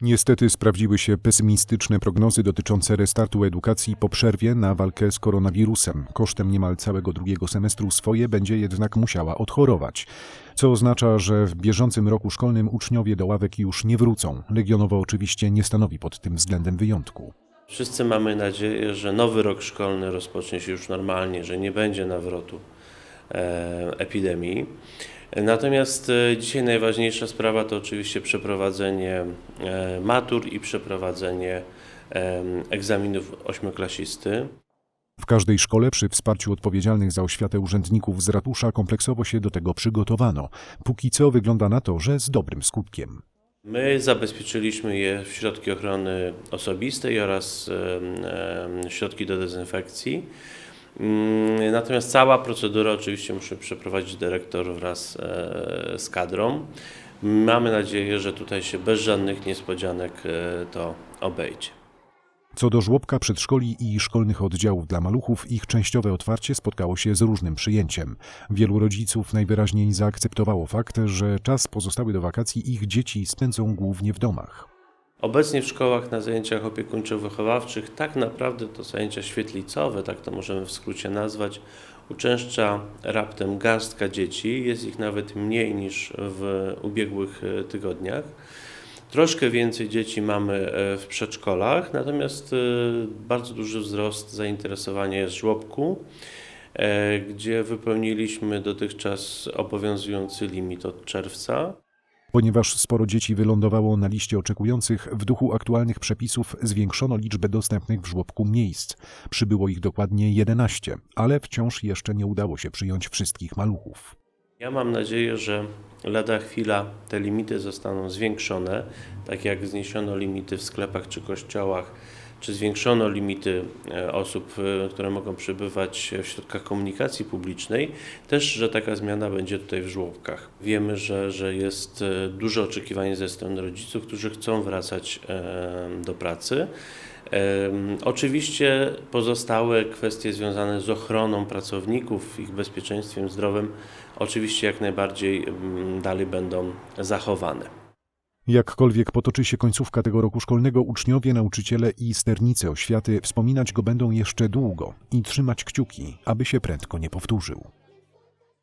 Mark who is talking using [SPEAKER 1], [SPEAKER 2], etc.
[SPEAKER 1] Niestety sprawdziły się pesymistyczne prognozy dotyczące restartu edukacji po przerwie na walkę z koronawirusem. Kosztem niemal całego drugiego semestru swoje będzie jednak musiała odchorować. Co oznacza, że w bieżącym roku szkolnym uczniowie do ławek już nie wrócą. Legionowo oczywiście nie stanowi pod tym względem wyjątku.
[SPEAKER 2] Wszyscy mamy nadzieję, że nowy rok szkolny rozpocznie się już normalnie, że nie będzie nawrotu e, epidemii. Natomiast e, dzisiaj najważniejsza sprawa to oczywiście przeprowadzenie e, matur i przeprowadzenie e, egzaminów ośmioklasisty.
[SPEAKER 1] W każdej szkole przy wsparciu odpowiedzialnych za oświatę urzędników z ratusza kompleksowo się do tego przygotowano. Póki co wygląda na to, że z dobrym skutkiem.
[SPEAKER 2] My zabezpieczyliśmy je w środki ochrony osobistej oraz środki do dezynfekcji. Mm, Natomiast cała procedura oczywiście musi przeprowadzić dyrektor wraz e, z kadrą. Mamy nadzieję, że tutaj się bez żadnych niespodzianek e, to obejdzie.
[SPEAKER 1] Co do żłobka, przedszkoli i szkolnych oddziałów dla maluchów, ich częściowe otwarcie spotkało się z różnym przyjęciem. Wielu rodziców najwyraźniej zaakceptowało fakt, że czas pozostały do wakacji ich dzieci spędzą głównie w domach.
[SPEAKER 2] Obecnie w szkołach na zajęciach opiekuńczo-wychowawczych tak naprawdę to zajęcia świetlicowe, tak to możemy w skrócie nazwać, uczęszcza raptem garstka dzieci. Jest ich nawet mniej niż w ubiegłych e, tygodniach. Troszkę więcej dzieci mamy e, w przedszkolach, natomiast e, bardzo duży wzrost zainteresowania jest żłobku, gdzie wypełniliśmy dotychczas obowiązujący limit od czerwca.
[SPEAKER 1] Ponieważ sporo dzieci wylądowało na liście oczekujących, w duchu aktualnych przepisów zwiększono liczbę dostępnych w żłobku miejsc. Przybyło ich dokładnie 11, ale wciąż jeszcze nie udało się przyjąć wszystkich maluchów.
[SPEAKER 2] Ja mam nadzieję, że lada chwila te limity zostaną zwiększone, tak jak zniesiono limity w sklepach czy kościołach, czy zwiększono limity e, osób, e, które mogą przebywać w środkach komunikacji publicznej, też, że taka zmiana będzie tutaj w żłobkach. Wiemy, że, że jest e, duże oczekiwanie ze strony rodziców, którzy chcą wracać do pracy. Oczywiście pozostałe kwestie związane z ochroną pracowników, ich bezpieczeństwem, zdrowiem, oczywiście jak najbardziej mm, dalej będą zachowane.
[SPEAKER 1] Jakkolwiek potoczy się końcówka tego roku szkolnego, uczniowie, nauczyciele i sternice oświaty wspominać go będą jeszcze długo i trzymać kciuki, aby się prędko nie powtórzył.